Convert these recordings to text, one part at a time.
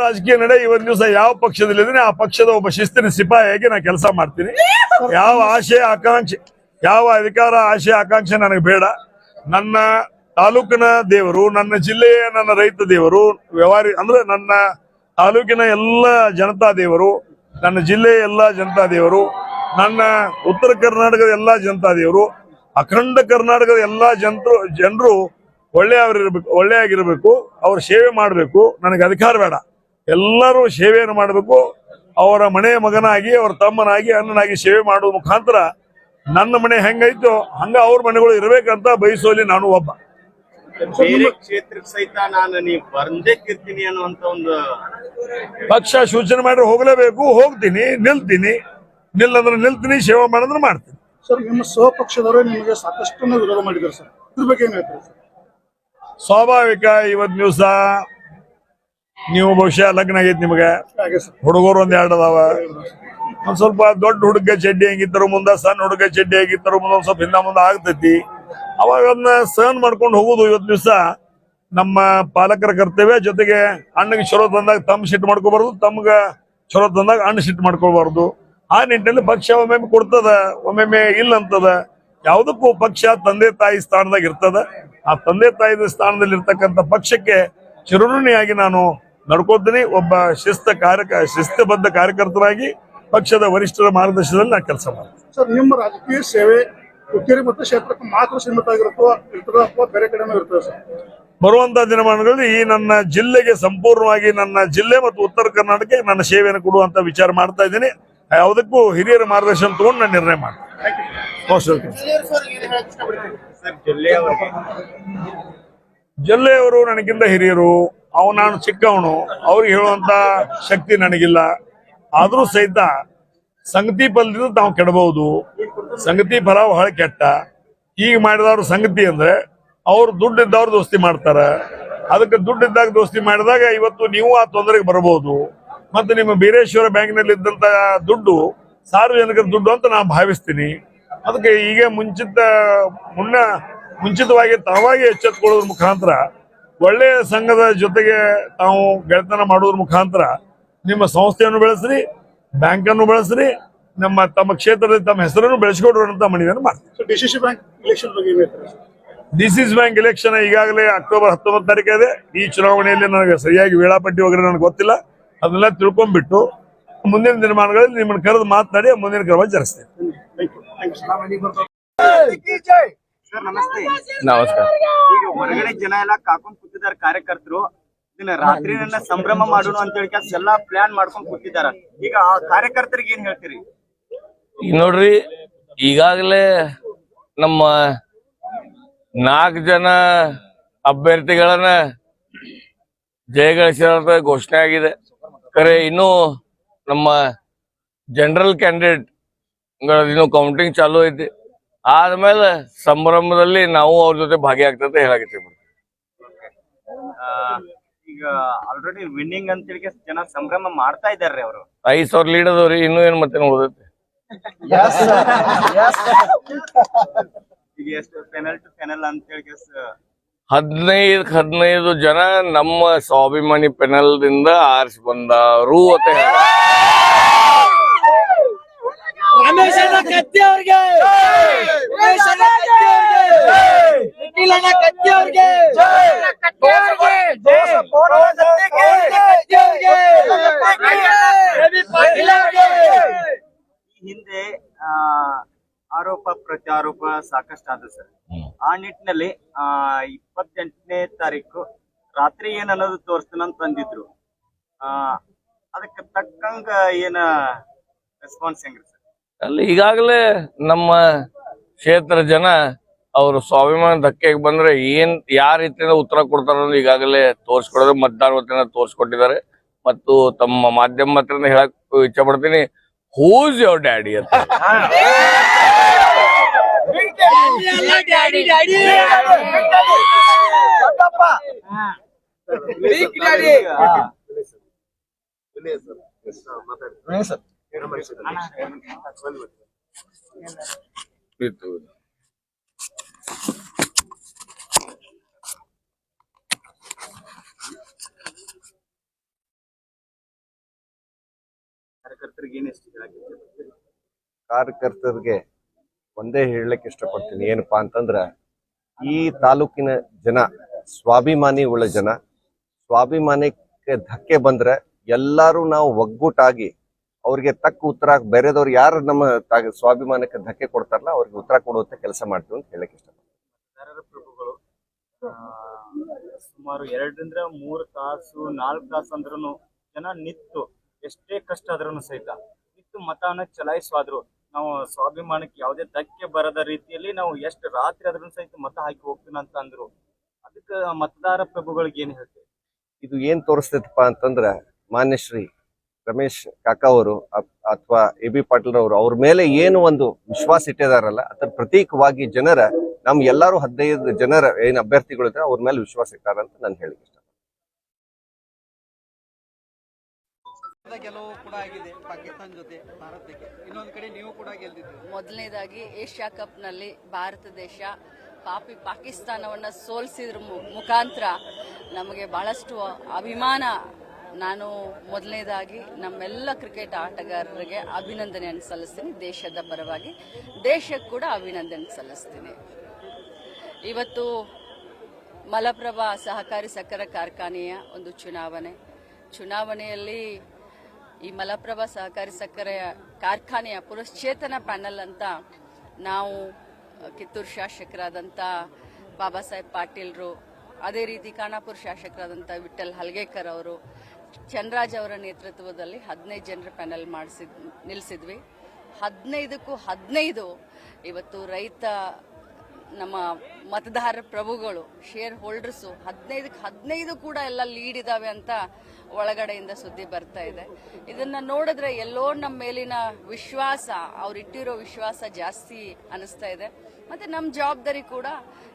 ರಾಜಕೀಯ ನಡೆ, ಇವತ್ತು ದಿವಸ ಯಾವ ಪಕ್ಷದಲ್ಲಿದ್ದೀನಿ ಆ ಪಕ್ಷದ ಒಬ್ಬ ಶಿಸ್ತಿನ ಸಿಪಾಯಿಯಾಗಿ ನಾ ಕೆಲಸ ಮಾಡ್ತೀನಿ. ಯಾವ ಆಶೆ ಆಕಾಂಕ್ಷೆ, ಯಾವ ಅಧಿಕಾರ ಆಶೆ ಆಕಾಂಕ್ಷೆ ನನಗೆ ಬೇಡ. ನನ್ನ ತಾಲೂಕಿನ ದೇವರು, ನನ್ನ ಜಿಲ್ಲೆಯ ನನ್ನ ರೈತ ದೇವರು, ವ್ಯವಹಾರಿ ಅಂದ್ರೆ ನನ್ನ ತಾಲೂಕಿನ ಎಲ್ಲ ಜನತಾ ದೇವರು, ನನ್ನ ಜಿಲ್ಲೆಯ ಎಲ್ಲ ಜನತಾ ದೇವರು, ನನ್ನ ಉತ್ತರ ಕರ್ನಾಟಕದ ಎಲ್ಲ ಜನತಾ ದೇವರು, ಅಖಂಡ ಕರ್ನಾಟಕದ ಎಲ್ಲಾ ಜನರು ಜನರು ಒಳ್ಳೆಯವರಿರ್ಬೇಕು, ಒಳ್ಳೆಯಾಗಿರ್ಬೇಕು, ಅವ್ರ ಸೇವೆ ಮಾಡಬೇಕು, ನನಗೆ ಅಧಿಕಾರ ಬೇಡ. ಎಲ್ಲರೂ ಸೇವೆಯನ್ನು ಮಾಡಬೇಕು. ಅವರ ಮನೆಯ ಮಗನಾಗಿ ಅವರ ತಮ್ಮನಾಗಿ ಅಣ್ಣನಾಗಿ ಸೇವೆ ಮಾಡುವ ಮುಖಾಂತರ ನನ್ನ ಮನೆ ಹೆಂಗೈತೋ ಹಂಗ ಅವ್ರ ಮನೆಗಳು ಇರಬೇಕಂತ ಬಯಸೋಲಿ ನಾನು ಒಬ್ಬ. ಬೇರೆ ಕ್ಷೇತ್ರಕ್ಕೆ ಸಹಿತ ನಾನು ನೀವು ಬಂದೇಕಿರ್ತೀನಿ ಅನ್ನುವಂತ ಒಂದು ಪಕ್ಷ ಸೂಚನೆ ಮಾಡಿ ಹೋಗಲೇಬೇಕು. ಹೋಗ್ತೀನಿ ನಿಲ್ತೀನಿ. ನಿಲ್ಲಂದ್ರೆ ನಿಲ್ತೀನಿ ಸೇವೆ ಮಾಡಿದ್ರೆ ಮಾಡ್ತೀನಿ. ಸರ್ ನಿಮ್ಮ ಸ್ವಪಕ್ಷದವರೇ ನಿಮಗೆ ಸಾಕಷ್ಟು ವಿರೋಧ ಮಾಡಿದ್ದಾರೆ ಸರ್. ಇದ್ರ ಬಗ್ಗೆ ಏನ್ ಹೇಳ್ತೀರಿ ಸರ್? ಸ್ವಾಭಾವಿಕ ಇವತ್ ದಿವಸ ನೀವು ಬಹುಶಃ ಲಗ್ನ ಆಗೈತಿ ನಿಮಗೆ. ಹುಡುಗರು ಒಂದ್ ಎರಡು ಅದಾವ. ಒಂದ್ ಸ್ವಲ್ಪ ದೊಡ್ಡ ಹುಡುಗ ಚಡ್ಡಿ ಹೆಂಗಿದ್ರು ಮುಂದ, ಸಣ್ಣ ಹುಡುಗ ಚಡ್ಡಿ ಹೆಂಗಿತ್ತರು ಮುಂದ ಸ್ವಲ್ಪ ಹಿಂದ ಮುಂದ ಆಗ್ತೈತಿ. ಅವಾಗ ಅದನ್ನ ಸಹನ್ ಮಾಡ್ಕೊಂಡು ಹೋಗುದು ಇವತ್ತು ದಿವಸ ನಮ್ಮ ಪಾಲಕರ ಕರ್ತವ್ಯ. ಜೊತೆಗೆ ಅಣ್ಣಗೆ ಚಲೋ ತಂದಾಗ ತಮ್ಮ ಸಿಟ್ಟು ಮಾಡ್ಕೋಬಾರ್ದು, ತಮ್ಗ ಚಲೋ ತಂದಾಗ ಅಣ್ಣ ಸಿಟ್ಟು ಮಾಡ್ಕೋಬಾರ್ದು. ಆ ನಿಟ್ಟಿನಲ್ಲಿ ಪಕ್ಷ ಒಮ್ಮೆಮ್ಮೆ ಕೊಡ್ತದ, ಒಮ್ಮೊಮ್ಮೆ ಇಲ್ಲ ಅಂತದ ಯಾವುದಕ್ಕೂ ಪಕ್ಷ ತಂದೆ ತಾಯಿ ಸ್ಥಾನದಾಗ ಇರ್ತದ. ಆ ತಂದೆ ತಾಯಿ ಸ್ಥಾನದಲ್ಲಿ ಇರ್ತಕ್ಕಂಥ ಪಕ್ಷಕ್ಕೆ ಚಿರುಣಿಯಾಗಿ ನಾನು ನಡ್ಕೋತೀನಿ. ಒಬ್ಬ ಶಿಸ್ತ ಕಾರ್ಯ ಶಿಸ್ತಬದ್ಧ ಕಾರ್ಯಕರ್ತರಾಗಿ ಪಕ್ಷದ ವರಿಷ್ಠರ ಮಾರ್ಗದರ್ಶನದಲ್ಲಿ ನಾನು ಕೆಲಸ ಮಾಡ್ತೀನಿ. ಸರ್ ನಿಮ್ಮ ರಾಜಕೀಯ ಸೇವೆ ಹುಕ್ಕೇರಿ ಮತ್ತು ಕ್ಷೇತ್ರಕ್ಕೆ ಮಾತ್ರ ಸೀಮಿತ ಆಗಿರುತ್ತೋ ಇರ್ತದ ಅಥವಾ ಬೇರೆ ಕಡೆನೂ ಇರ್ತದೆ ಸರ್? ಬರುವಂತ ದಿನಮಾನಗಳಲ್ಲಿ ಈ ನನ್ನ ಜಿಲ್ಲೆಗೆ ಸಂಪೂರ್ಣವಾಗಿ ನನ್ನ ಜಿಲ್ಲೆ ಮತ್ತು ಉತ್ತರ ಕರ್ನಾಟಕಕ್ಕೆ ನನ್ನ ಸೇವೆಯನ್ನು ಕೊಡುವಂತ ವಿಚಾರ ಮಾಡ್ತಾ ಇದ್ದೀನಿ. ಯಾವುದಕ್ಕೂ ಹಿರಿಯರ ಮಾರ್ಗದರ್ಶನ ತಗೊಂಡು ನಾನು ನಿರ್ಣಯ ಮಾಡ್ತೀನಿ. Most welcome. ಸರ್ ಜಿಲ್ಲೆಯವರಿಗೆ ನನಗಿಂತ ಹಿರಿಯರು ಅವ್ ನಾನು ಚಿಕ್ಕವನು ಅವ್ರಿಗೆ ಹೇಳುವಂತ ಶಕ್ತಿ ನನಗಿಲ್ಲ. ಆದ್ರೂ ಸಹಿತ ಸಂಗತಿ ಫಲದಿಂದ ನಾವು ಕೆಡಬಹುದು. ಸಂಗತಿ ಫಲ ಬಹಳ ಕೆಟ್ಟ. ಈಗ ಮಾಡಿದವ್ರ ಸಂಗತಿ ಅಂದ್ರೆ ಅವ್ರು ದುಡ್ಡು ಇದ್ದವ್ರು ದೋಸ್ತಿ ಮಾಡ್ತಾರ. ಅದಕ್ಕೆ ದುಡ್ಡು ಇದ್ದಾಗ ದೋಸ್ತಿ ಮಾಡಿದಾಗ ಇವತ್ತು ನೀವು ಆ ತೊಂದರೆಗೆ ಬರಬಹುದು. ಮತ್ತೆ ನಿಮ್ಮ ಬೀರೇಶ್ವರ ಬ್ಯಾಂಕ್ನಲ್ಲಿ ಇದ್ದಂತ ದುಡ್ಡು ಸಾರ್ವಜನಿಕರ ದುಡ್ಡು ಅಂತ ನಾನು ಭಾವಿಸ್ತೀನಿ. ಅದಕ್ಕೆ ಈಗ ಮುಂಚಿತ ಮುನ್ನ ಮುಂಚಿತವಾಗಿ ತಾವಾಗಿ ಎಚ್ಚೆತ್ತುಕೊಳ್ಳೋದ್ರ ಮುಖಾಂತರ ಒಳ್ಳೆಯ ಸಂಘದ ಜೊತೆಗೆ ತಾವು ಗೆಳೆತನ ಮಾಡೋದ್ರ ಮುಖಾಂತರ ನಿಮ್ಮ ಸಂಸ್ಥೆಯನ್ನು ಬೆಳೆಸ್ರಿ ಬ್ಯಾಂಕನ್ನು ಬೆಳೆಸ್ರಿ ನಮ್ಮ ತಮ್ಮ ಕ್ಷೇತ್ರದಲ್ಲಿ ತಮ್ಮ ಹೆಸರನ್ನು ಬೆಳೆಸಿಕೊಡುವಂತ ಅಂತ ಮನವಿಯನ್ನು ಮಾಡ್ತೀವಿ D C C bank election ಬಗ್ಗೆ ಬ್ಯಾಂಕ್ ಎಲೆಕ್ಷನ್ ಈಗಾಗಲೇ ಅಕ್ಟೋಬರ್ ಹತ್ತೊಂಬತ್ತು ತಾರೀಕು ಇದೆ. ಈ ಚುನಾವಣೆಯಲ್ಲಿ ನನಗೆ ಸರಿಯಾಗಿ ವೇಳಾಪಟ್ಟಿ ವಗैरे ನನಗೆ ಗೊತ್ತಿಲ್ಲ. ಅದನ್ನೆಲ್ಲ ತಿಳ್ಕೊಂಡ್ಬಿಟ್ಟು ಮುಂದಿನ ದಿನಮಾನಗಳಲ್ಲಿ ನಿಮ್ಮನ್ನು ಕರೆದು ಮಾತನಾಡಿ ಮುಂದಿನ ಕ್ರಮ ಜರುಗಿಸ್ತೇನೆ. ನಮಸ್ತೆ. ನಮಸ್ಕಾರ. ಈಗ ಹೊರಗಡೆ ಜನ ಎಲ್ಲ ಕಾಕೊಂಡ್ ಕೂತಿದ್ದಾರೆ ಕಾರ್ಯಕರ್ತರು. ಇದನ್ನ ನನ್ನ ಸಂಭ್ರಮ ಮಾಡೋಣ ಅಂತ ಹೇಳಿ ಎಲ್ಲ ಎಲ್ಲಾ ಪ್ಲಾನ್ ಮಾಡ್ಕೊಂಡ್ ಕೂತಿದಾರ ಈಗ ಆ ಕಾರ್ಯಕರ್ತರಿಗೆ ಏನ್ ಹೇಳ್ತೀರಿ? ಈಗ ನೋಡ್ರಿ ಈಗಾಗಲೇ ನಮ್ಮ ನಾಲ್ಕು ಜನ ಅಭ್ಯರ್ಥಿಗಳನ್ನ ಜಯಗಳಿಸಿದ ಘೋಷಣೆ ಆಗಿದೆ. ಕರೆ ಇನ್ನು ನಮ್ಮ ಜನರಲ್ ಕ್ಯಾಂಡಿಡೇಟ್ ಇನ್ನು ಕೌಂಟಿಂಗ್ ಚಾಲೂ ಐತಿ. ಆದ್ಮೇಲೆ ಸಂಭ್ರಮದಲ್ಲಿ ನಾವು ಅವ್ರ ಜೊತೆ ಭಾಗಿಯಾಗ್ತದೆ ಹೇಳಾಕತ್ತೀವಿ ಆ, ಈಗ ಆಲ್ರೆಡಿ ವಿನ್ನಿಂಗ್ ಅಂತ ಹೇಳಿ ಜನ ಸಂಭ್ರಮ ಮಾಡ್ತಾ ಇದಾರೆ ಅವರು. ಐದ್ ಸಾವಿರ ಲೀಡ್ ಅದಾವ್ರಿ ಇನ್ನೂ ಏನ್ ಮತ್ತೆ ಉಳಿದೈತಿ ಈಗ ಎಷ್ಟು ಫೆನಲ್ ಟು ಫೆನಲ್ ಅಂತ ಹೇಳಿ ಕೆಸ್ ಹದಿನೈದು ಹದಿನೈದು ಜನ ನಮ್ಮ ಸ್ವಾಭಿಮಾನಿ ಪೆನಲ್ ದಿಂದ ಆರಿಸಿ ಬಂದಾರು ಅಂತ ಹೇಳಿ ರಮೇಶನ ಕತ್ತಿ ಅವ್ರಿಗೆ. ರಮೇಶನ ಕತ್ತಿ ಅವ್ರಿಗೆ. ನಿಖಿಲನ ಅವ್ರಿಗೆ. ಹಿಂದೆ ಆ, ಆರೋಪ ಪ್ರತ್ಯಾರೋಪ ಸಾಕಷ್ಟು ಆದ ಸರ್. ಆ ನಿಟ್ಟಿನಲ್ಲಿ ಆ ಇಪ್ಪತ್ತೆಂಟನೇ ತಾರೀಕು ರಾತ್ರಿ ಏನ್ ಅನ್ನೋದು ತೋರಿಸ್ತೀನಿ ಅಂತ ಅಂದಿದ್ರು ಆ ಅದಕ್ಕೆ ತಕ್ಕಂಗ ಏನ ರೆಸ್ಪಾನ್ಸ್ ಹೆಂಗ್ರಿ ಸರ್? ಅಲ್ಲಿ ಈಗಾಗಲೇ ನಮ್ಮ ಕ್ಷೇತ್ರ ಜನ ಅವರು ಸ್ವಾಭಿಮಾನ ಧಕ್ಕೆಗೆ ಬಂದ್ರೆ ಏನ್ ಯಾವ ರೀತಿಯಿಂದ ಉತ್ತರ ಕೊಡ್ತಾರ ಈಗಾಗಲೇ ತೋರಿಸ್ಕೊಡೋದು ಮತದಾರ ವತಿಯಿಂದ ತೋರಿಸ್ಕೊಟ್ಟಿದ್ದಾರೆ. ಮತ್ತು ತಮ್ಮ ಮಾಧ್ಯಮ ಹತ್ರ ಹೇಳಕ್ ಇಚ್ಛೆ ಪಡ್ತೀನಿ ಹೂಸ್ ಯೋರ್ ಡ್ಯಾಡಿ ಅಂತ. ಡ್ಯಾಡಿ ಕಾರ್ಯಕರ್ತರಿಗೆ? ಕಾರ್ಯಕರ್ತರಿಗೆ ಒಂದೇ ಹೇಳಲಿಕ್ಕೆ ಇಷ್ಟಪಡ್ತೀನಿ. ಏನಪ್ಪಾ ಅಂತಂದ್ರ ಈ ತಾಲೂಕಿನ ಜನ ಸ್ವಾಭಿಮಾನಿ ಉಳ್ಳ ಜನ ಸ್ವಾಭಿಮಾನಕ್ಕೆ ಧಕ್ಕೆ ಬಂದ್ರೆ ಎಲ್ಲಾರು ನಾವು ಒಗ್ಗೂಟಾಗಿ ಅವ್ರಿಗೆ ತಕ್ಕ ಉತ್ತರ ಬೇರೆದವ್ರು ಯಾರು ನಮ್ಮ ಸ್ವಾಭಿಮಾನಕ್ಕೆ ಧಕ್ಕೆ ಕೊಡ್ತಾರಲ್ಲ ಅವ್ರಿಗೆ ಉತ್ತರ ಕೊಡುವಂತ ಕೆಲಸ ಮಾಡ್ತೀವಿ ಅಂತ ಹೇಳಕ್ ಇಷ್ಟ ಪ್ರಭುಗಳು ಸುಮಾರು ಎರಡರಿಂದ ಮೂರು ತಾಸು ನಾಲ್ಕು ತಾಸು ಅಂದ್ರೂ ಜನ ನಿತ್ತು ಎಷ್ಟೇ ಕಷ್ಟ ಆದ್ರೂ ಸಹಿತ ನಿತ್ತು ಮತನ ಚಲಾಯಿಸುವಾದ್ರು ನಾವು ಸ್ವಾಭಿಮಾನಕ್ಕೆ ಯಾವುದೇ ಧಕ್ಕೆ ಬರದ ರೀತಿಯಲ್ಲಿ ನಾವು ಎಷ್ಟು ರಾತ್ರಿ ಆದ್ರೂ ಸಹಿತ ಮತ ಹಾಕಿ ಹೋಗ್ತೀನಿ ಅಂತ ಅಂದ್ರು ಅದಕ್ಕೆ ಮತದಾರ ಪ್ರಭುಗಳಿಗೆ ಏನ್ ಹೇಳ್ತೀವಿ ಇದು ಏನ್ ತೋರಿಸ್ತೈತಪ್ಪ ಅಂತಂದ್ರ ಮಾನ್ಯ ಶ್ರೀ ರಮೇಶ್ ಕಾಕಾ ಅವರು ಅಥವಾ ಎ ಬಿ ಪಾಟೀಲ್ ಅವರು ಅವ್ರ ಮೇಲೆ ಏನು ಒಂದು ವಿಶ್ವಾಸ ಇಟ್ಟಿದಾರಲ್ಲ ಅದ್ರ ಪ್ರತೀಕವಾಗಿ ಜನರ ನಮ್ ಎಲ್ಲಾರು ಹದಿನೈದು ಜನರ ಏನು ಅಭ್ಯರ್ಥಿಗಳು ಇದ್ದಾರೆ ಅವ್ರ ಮೇಲೆ ವಿಶ್ವಾಸ ಇಟ್ಟಾರಂತ ನಾನು ಹೇಳಿ ಇಷ್ಟ. ಗೆಲುವು ಕೂಡ ಆಗಿದೆ ಪಾಕಿಸ್ತಾನ ಜೊತೆ ಭಾರತಕ್ಕೆ. ಇನ್ನೊಂದು ಕಡೆ ನೀವು ಕೂಡ ಗೆಲ್ದಿದ್ದೀರಿ ಮೊದಲನೇದಾಗಿ ಏಷ್ಯಾ ಕಪ್ನಲ್ಲಿ ಭಾರತ ದೇಶ ಪಾಪಿ ಪಾಕಿಸ್ತಾನವನ್ನ ಸೋಲಿಸಿದ್ರ ಮುಖಾಂತರ ನಮಗೆ ಬಹಳಷ್ಟು ಅಭಿಮಾನ ನಾನು ಮೊದಲನೇದಾಗಿ ನಮ್ಮೆಲ್ಲ ಕ್ರಿಕೆಟ್ ಆಟಗಾರರಿಗೆ ಅಭಿನಂದನೆಯನ್ನು ಸಲ್ಲಿಸ್ತೀನಿ. ದೇಶದ ಪರವಾಗಿ ದೇಶಕ್ಕೆ ಕೂಡ ಅಭಿನಂದನೆ ಸಲ್ಲಿಸ್ತೀನಿ. ಇವತ್ತು ಮಲಪ್ರಭಾ ಸಹಕಾರಿ ಸಕ್ಕರೆ ಕಾರ್ಖಾನೆಯ ಒಂದು ಚುನಾವಣೆ. ಚುನಾವಣೆಯಲ್ಲಿ ಈ ಮಲಪ್ರಭಾ ಸಹಕಾರಿ ಸಕ್ಕರೆ ಕಾರ್ಖಾನೆಯ ಪುನಶ್ಚೇತನ ಪ್ಯಾನಲ್ ಅಂತ ನಾವು, ಕಿತ್ತೂರು ಶಾಸಕರಾದಂಥ ಬಾಬಾ ಸಾಹೇಬ್ ಪಾಟೀಲ್ರು, ಅದೇ ರೀತಿ ಖಾನಾಪುರ ಶಾಸಕರಾದಂಥ ವಿಠಲ್ ಹಲ್ಗೇಕರ್ ಅವರು ಚನ್ರಾಜ್ ಅವರ ನೇತೃತ್ವದಲ್ಲಿ ಹದಿನೈದು ಜನರ ಪ್ಯಾನಲ್ ಮಾಡಿಸಿದ್ ನಿಲ್ಲಿಸಿದ್ವಿ. ಹದಿನೈದಕ್ಕೂ ಹದಿನೈದು ಇವತ್ತು ರೈತ, ನಮ್ಮ ಮತದಾರ ಪ್ರಭುಗಳು ಶೇರ್ ಹೋಲ್ಡರ್ಸು ಹದಿನೈದಕ್ಕೆ ಹದಿನೈದು ಕೂಡ ಎಲ್ಲ ಲೀಡ್ ಇದ್ದಾವೆ ಅಂತ ಒಳಗಡೆಯಿಂದ ಸುದ್ದಿ ಬರ್ತಾ ಇದೆ. ಇದನ್ನ ನೋಡಿದ್ರೆ ಎಲ್ಲೋ ನಮ್ಮ ಮೇಲಿನ ವಿಶ್ವಾಸ, ಅವ್ರು ಇಟ್ಟಿರೋ ವಿಶ್ವಾಸ ಜಾಸ್ತಿ ಅನಿಸ್ತಾ ಇದೆ. ಮತ್ತೆ ನಮ್ಮ ಜವಾಬ್ದಾರಿ ಕೂಡ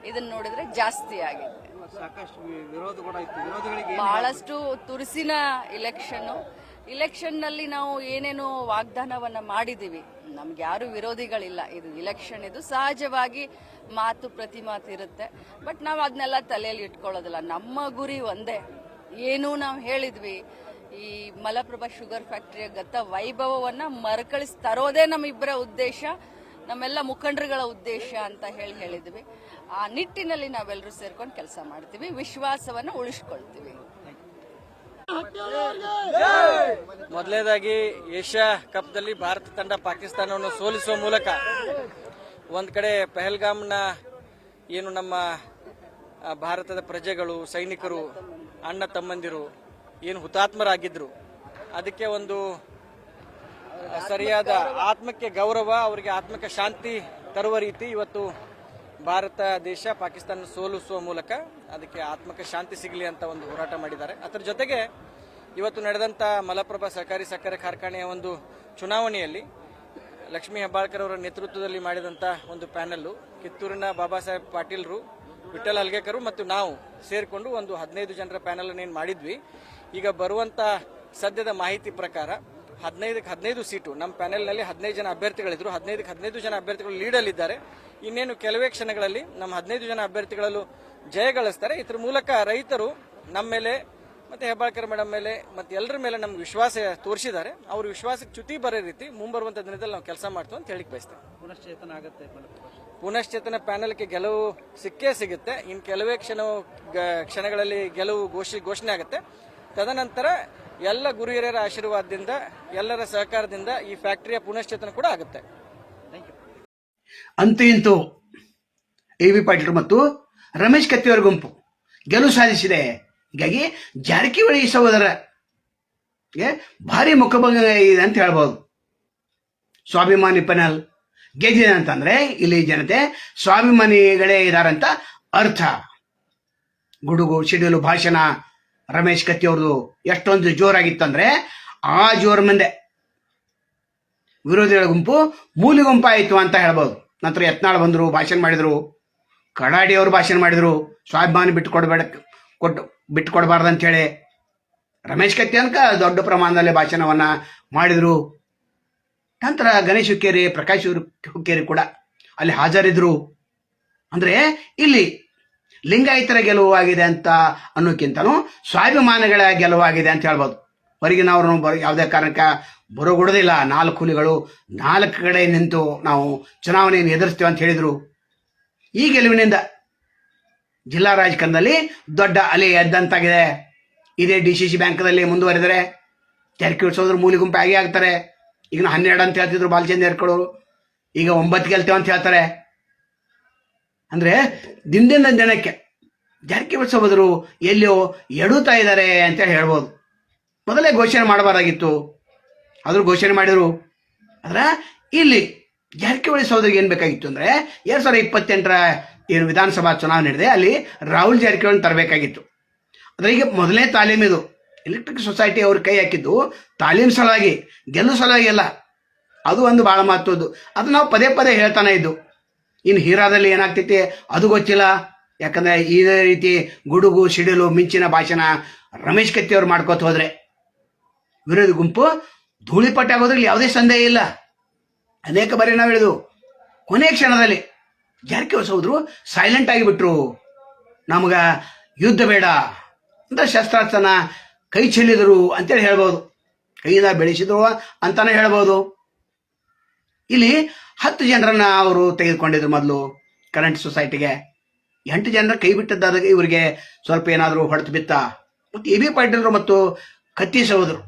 ಇದನ್ನ ನೋಡಿದ್ರೆ ಜಾಸ್ತಿ ಆಗಿದೆ. ಸಾಕಷ್ಟು ವಿರೋಧ ಕೂಡ ಇತ್ತು. ವಿರೋಧಿಗಳಿಗೆ ಬಹಳಷ್ಟು ತುರುಸಿನ ಇಲೆಕ್ಷನ್ ಇಲೆಕ್ಷನ್ನಲ್ಲಿ ನಾವು ಏನೇನು ವಾಗ್ದಾನವನ್ನ ಮಾಡಿದ್ದೀವಿ ನಮ್ಗೆ ಯಾರು ವಿರೋಧಿಗಳಿಲ್ಲ. ಇದು ಇಲೆಕ್ಷನ್ ಇದು ಸಹಜವಾಗಿ ಮಾತು ಪ್ರತಿ ಮಾತು ಇರುತ್ತೆ ಬಟ್ ನಾವು ಅದನ್ನೆಲ್ಲ ತಲೆಯಲ್ಲಿ ಇಟ್ಕೊಳ್ಳೋದಿಲ್ಲ. ನಮ್ಮ ಗುರಿ ಒಂದೇ. ಏನು ನಾವು ಹೇಳಿದ್ವಿ ಈ ಮಲಪ್ರಭಾ ಶುಗರ್ ಫ್ಯಾಕ್ಟ್ರಿಯ ಗತ ವೈಭವವನ್ನ ಮರುಕಳಿಸಿ ತರೋದೇ ನಮ್ಮಿಬ್ಬರ ಉದ್ದೇಶ. ನಮ್ಮೆಲ್ಲ ಮುಖಂಡರುಗಳ ಉದ್ದೇಶ ಅಂತ ಹೇಳಿ ಹೇಳಿದ್ವಿ. ಆ ನಿಟ್ಟಿನಲ್ಲಿ ನಾವೆಲ್ಲರೂ ಸೇರ್ಕೊಂಡು ಕೆಲಸ ಮಾಡ್ತೀವಿ. ವಿಶ್ವಾಸವನ್ನು ಉಳಿಸ್ಕೊಳ್ತೀವಿ. ಮೊದಲನೇದಾಗಿ ಏಷ್ಯಾ ಕಪ್ದಲ್ಲಿ ಭಾರತ ತಂಡ ಪಾಕಿಸ್ತಾನವನ್ನು ಸೋಲಿಸುವ ಮೂಲಕ ಒಂದು ಕಡೆ ಪೆಹಲ್ಗಾಮ್ನ ಏನು ನಮ್ಮ ಭಾರತದ ಪ್ರಜೆಗಳು, ಸೈನಿಕರು, ಅಣ್ಣ ತಮ್ಮಂದಿರು, ಏನು ಹುತಾತ್ಮರಾಗಿದ್ರು, ಅದಕ್ಕೆ ಒಂದು ಸರಿಯಾದ ಆತ್ಮಕ್ಕೆ ಗೌರವ, ಅವರಿಗೆ ಆತ್ಮಕ ಶಾಂತಿ ತರುವ ರೀತಿ ಇವತ್ತು ಭಾರತ ದೇಶ ಪಾಕಿಸ್ತಾನ ಸೋಲಿಸುವ ಮೂಲಕ ಅದಕ್ಕೆ ಆತ್ಮಕ ಶಾಂತಿ ಸಿಗಲಿ ಅಂತ ಒಂದು ಹೋರಾಟ ಮಾಡಿದ್ದಾರೆ. ಅದರ ಜೊತೆಗೆ ಇವತ್ತು ನಡೆದಂಥ ಮಲಪ್ರಭಾ ಸಹಕಾರಿ ಸಕ್ಕರೆ ಕಾರ್ಖಾನೆಯ ಒಂದು ಚುನಾವಣೆಯಲ್ಲಿ ಲಕ್ಷ್ಮೀ ಹೆಬ್ಬಾಳ್ಕರ್ ಅವರ ನೇತೃತ್ವದಲ್ಲಿ ಮಾಡಿದಂಥ ಒಂದು ಪ್ಯಾನೆಲ್ ಕಿತ್ತೂರಿನ ಬಾಬಾ ಸಾಹೇಬ್ ಪಾಟೀಲ್ರು ವಿಠಲ್ ಹಲ್ಗೇಕರು ಮತ್ತು ನಾವು ಸೇರಿಕೊಂಡು ಒಂದು ಹದಿನೈದು ಜನರ ಪ್ಯಾನಲ್ ಏನು ಮಾಡಿದ್ವಿ. ಈಗ ಬರುವಂತ ಸದ್ಯದ ಮಾಹಿತಿ ಪ್ರಕಾರ ಹದಿನೈದಕ್ಕೆ ಹದಿನೈದು ಸೀಟು. ನಮ್ಮ ಪ್ಯಾನೆಲ್ನಲ್ಲಿ ಹದಿನೈದು ಜನ ಅಭ್ಯರ್ಥಿಗಳಿದ್ರು. ಹದಿನೈದಕ್ಕೆ ಹದಿನೈದು ಜನ ಅಭ್ಯರ್ಥಿಗಳು ಲೀಡಲ್ಲಿದ್ದಾರೆ ಇನ್ನೇನು ಕೆಲವೇ ಕ್ಷಣಗಳಲ್ಲಿ ನಮ್ಮ ಹದಿನೈದು ಜನ ಅಭ್ಯರ್ಥಿಗಳಲ್ಲೂ ಜಯ ಗಳಿಸ್ತಾರೆ. ಇದ್ರ ಮೂಲಕ ರೈತರು ನಮ್ಮ ಮೇಲೆ ಮತ್ತೆ ಹೆಬ್ಬಾಳ್ಕರ್ ಮೇಡಮ್ ಮೇಲೆ ಮತ್ತೆ ಎಲ್ಲರ ಮೇಲೆ ನಮ್ಗೆ ವಿಶ್ವಾಸ ತೋರಿಸಿದ್ದಾರೆ. ಅವ್ರ ವಿಶ್ವಾಸಕ್ಕೆ ಚ್ಯುತಿ ಬರೋ ರೀತಿ ಮುಂಬರುವಂತ ದಿನದಲ್ಲಿ ನಾವು ಕೆಲಸ ಮಾಡ್ತೀವಿ ಅಂತ ಹೇಳಿಕ್ ಬಯಸ್ತೇವೆ ಪುನಶ್ಚೇತನ ಆಗುತ್ತೆ ಪುನಶ್ಚೇತನ ಪ್ಯಾನಲ್ಗೆ ಗೆಲುವು ಸಿಕ್ಕೇ ಸಿಗುತ್ತೆ. ಇನ್ನು ಕೆಲವೇ ಕ್ಷಣ ಕ್ಷಣಗಳಲ್ಲಿ ಗೆಲುವು ಘೋಷಿ ಘೋಷಣೆ ಆಗುತ್ತೆ. ತದನಂತರ ಎಲ್ಲ ಗುರು ಹಿರಿಯರ ಆಶೀರ್ವಾದದಿಂದ ಎಲ್ಲರ ಸಹಕಾರದಿಂದ ಈ ಫ್ಯಾಕ್ಟರಿಯ ಪುನಶ್ಚೇತನ ಕೂಡ ಆಗುತ್ತೆ. ಅಂತೂ ಇಂತೂ ಎ ವಿ ಪಾಟೀಲ್ ಮತ್ತು ರಮೇಶ್ ಕತ್ತಿಯವರ ಗುಂಪು ಗೆಲುವು ಸಾಧಿಸಿದೆ. ಹೀಗಾಗಿ ಜಾರಕಿಹೊಳಿ ಸಹೋದರ ಗೆ ಭಾರಿ ಮುಖಭಂಗ ಇದೆ ಅಂತ ಹೇಳ್ಬೋದು. ಸ್ವಾಭಿಮಾನಿ ಪೆನಲ್ ಗೆದ್ದಿದೆ ಅಂತಂದ್ರೆ ಇಲ್ಲಿ ಜನತೆ ಸ್ವಾಭಿಮಾನಿಗಳೇ ಇದಾರಂತ ಅರ್ಥ. ಗುಡುಗು ಸಿಡಿಲು ಭಾಷಣ ರಮೇಶ್ ಕತ್ತಿ ಅವ್ರದ್ದು ಎಷ್ಟೊಂದು ಜೋರಾಗಿತ್ತಂದ್ರೆ ಆ ಜೋರ ಮುಂದೆ. ವಿರೋಧಿಗಳ ಗುಂಪು ಮೂಲಿ ಗುಂಪಾಯಿತು ಅಂತ ಹೇಳ್ಬೋದು. ನಂತರ ಯತ್ನಾಳ್ ಬಂದರು, ಭಾಷಣ ಮಾಡಿದರು. ಕಡಾಡಿ ಅವರು ಭಾಷಣ ಮಾಡಿದರು. ಸ್ವಾಭಿಮಾನಿ ಬಿಟ್ಟು ಕೊಡಬೇಡ, ಕೊಟ್ಟು ಬಿಟ್ಟು ಕೊಡಬಾರ್ದು ಅಂತೇಳಿ ರಮೇಶ್ ಕತ್ತಿ ಅನ್ಕ ದೊಡ್ಡ ಪ್ರಮಾಣದಲ್ಲಿ ಭಾಷಣವನ್ನ ಮಾಡಿದರು. ನಂತರ ಗಣೇಶ್ ಹುಕ್ಕೇರಿ, ಪ್ರಕಾಶ್ ಹುಕ್ಕೇರಿ ಕೂಡ ಅಲ್ಲಿ ಹಾಜರಿದ್ರು. ಅಂದ್ರೆ ಇಲ್ಲಿ ಲಿಂಗಾಯತರ ಗೆಲುವಾಗಿದೆ ಅಂತ ಅನ್ನೋಕ್ಕಿಂತನೂ ಸ್ವಾಭಿಮಾನಿಗಳ ಗೆಲುವಾಗಿದೆ ಅಂತ ಹೇಳ್ಬೋದು. ಹೊರಗಿನವ್ರನ್ನು ಬರ ಯಾವುದೇ ಕಾರಣಕ್ಕೆ ಬರೋಗೊಡೋದಿಲ್ಲ. ನಾಲ್ಕು ಹುಲಿಗಳು ನಾಲ್ಕು ಕಡೆ ನಿಂತು ನಾವು ಚುನಾವಣೆಯನ್ನು ಎದುರಿಸ್ತೇವೆ ಅಂತ ಹೇಳಿದರು. ಈ ಗೆಲುವಿನಿಂದ ಜಿಲ್ಲಾ ರಾಜಕಾರಣದಲ್ಲಿ ದೊಡ್ಡ ಅಲೆ ಎದ್ದಂತಾಗಿದೆ. ಇದೇ ಡಿ ಸಿ ಸಿ ಬ್ಯಾಂಕ್ದಲ್ಲಿ ಮುಂದುವರೆದರೆ ತೆರಿಗೆ ಸೋದರ ಮೂಲಿ ಗುಂಪು ಆಗಿ ಆಗ್ತಾರೆ. ಈಗ ಹನ್ನೆರಡು ಅಂತ ಹೇಳ್ತಿದ್ರು ಬಾಲಚಂದ್ರ ಹೇರ್ಕೊಳ್ಳೋರು ಈಗ ಒಂಬತ್ತು ಗೆಲ್ತೇವೆ ಅಂತ ಹೇಳ್ತಾರೆ. ಅಂದ್ರೆ ದಿನದಿಂದ ದಿನಕ್ಕೆ ಜಾರಕಿಹೊಳಿ ಸಹೋದರು ಎಲ್ಲಿಯೋ ಎಡುತ್ತಾ ಇದ್ದಾರೆ ಅಂತ ಹೇಳ್ಬೋದು. ಮೊದಲೇ ಘೋಷಣೆ ಮಾಡಬಾರ್ದಾಗಿತ್ತು. ಆದರೂ ಘೋಷಣೆ ಮಾಡಿದರು. ಅಂದ್ರೆ ಇಲ್ಲಿ ಜಾರಕಿಹೊಳಿ ಸಹೋದರಿಗೆ ಏನು ಬೇಕಾಗಿತ್ತು ಅಂದ್ರೆ ಎರಡ್ ಸಾವಿರದ ಇಪ್ಪತ್ತೆಂಟರ ಏನು ವಿಧಾನಸಭಾ ಚುನಾವಣೆ ನಡೆದಿದೆ, ಅಲ್ಲಿ ರಾಹುಲ್ ಜಾರಕಿಹೊಳಿ ತರಬೇಕಾಗಿತ್ತು. ಅಂದ್ರೆ ಈಗ ಮೊದಲನೇ ತಾಲೀಮ್ ಇದು. ಎಲೆಕ್ಟ್ರಿಕ್ ಸೊಸೈಟಿ ಅವ್ರ ಕೈ ಹಾಕಿದ್ದು ತಾಲೀಮ್ ಸಲುವಾಗಿ ಗೆಲ್ಲು ಸಲುವಾಗಿ ಅಲ್ಲ. ಅದು ಒಂದು ಬಹಳ ಮಹತ್ವದ್ದು. ಅದು ನಾವು ಪದೇ ಪದೇ ಹೇಳ್ತಾನೆ ಇದ್ದು. ಇನ್ನು ಹೀರಾದಲ್ಲಿ ಏನಾಗ್ತೈತಿ? ಅದು ಗೊತ್ತಿಲ್ಲ. ಯಾಕಂದ್ರೆ ಇದೇ ರೀತಿ ಗುಡುಗು, ಸಿಡಿಲು, ಮಿಂಚಿನ ಭಾಷಣ ರಮೇಶ್ ಕತ್ತಿ ಅವ್ರು ಮಾಡ್ಕೋತ ಹೋದ್ರೆ. ವಿರೋಧಿ ಗುಂಪು ಧೂಳಿಪಟ್ಟೆ ಆಗೋದ್ರಲ್ಲಿ ಯಾವುದೇ ಸಂದೇಹ ಇಲ್ಲ. ಅನೇಕ ಬಾರಿ ನಾವು ಹೇಳಿದ್ವು, ಕೊನೆ ಕ್ಷಣದಲ್ಲಿ ಜಾರಕಿಹೊಳಿ ಸಹೋದ್ರು ಸೈಲೆಂಟ್ ಆಗಿಬಿಟ್ರು ನಮಗ ಯುದ್ಧ ಬೇಡ ಅಂತ ಶಸ್ತ್ರಾಸ್ತ್ರನ ಕೈ ಚೆಲ್ಲಿದರು ಅಂತೇಳಿ ಹೇಳ್ಬೋದು. ಕೈಯಿಂದ ಬೆಳೆಸಿದ್ರು ಅಂತಾನೆ ಹೇಳ್ಬೋದು. ಇಲ್ಲಿ ಹತ್ತು ಜನರನ್ನ ಅವರು ತೆಗೆದುಕೊಂಡಿದ್ರು ಮೊದಲು ಕರೆಂಟ್ ಸೊಸೈಟಿಗೆ. ಎಂಟು ಜನರ ಕೈ ಬಿಟ್ಟದ್ದಾದಾಗ ಇವರಿಗೆ ಸ್ವಲ್ಪ ಏನಾದರೂ ಹೊಡೆತು ಬಿತ್ತ. ಮತ್ತು ಎ ಬಿ ಪಾಟೀಲ್ರು ಮತ್ತು ಕತ್ತಿ ಸಹೋದರು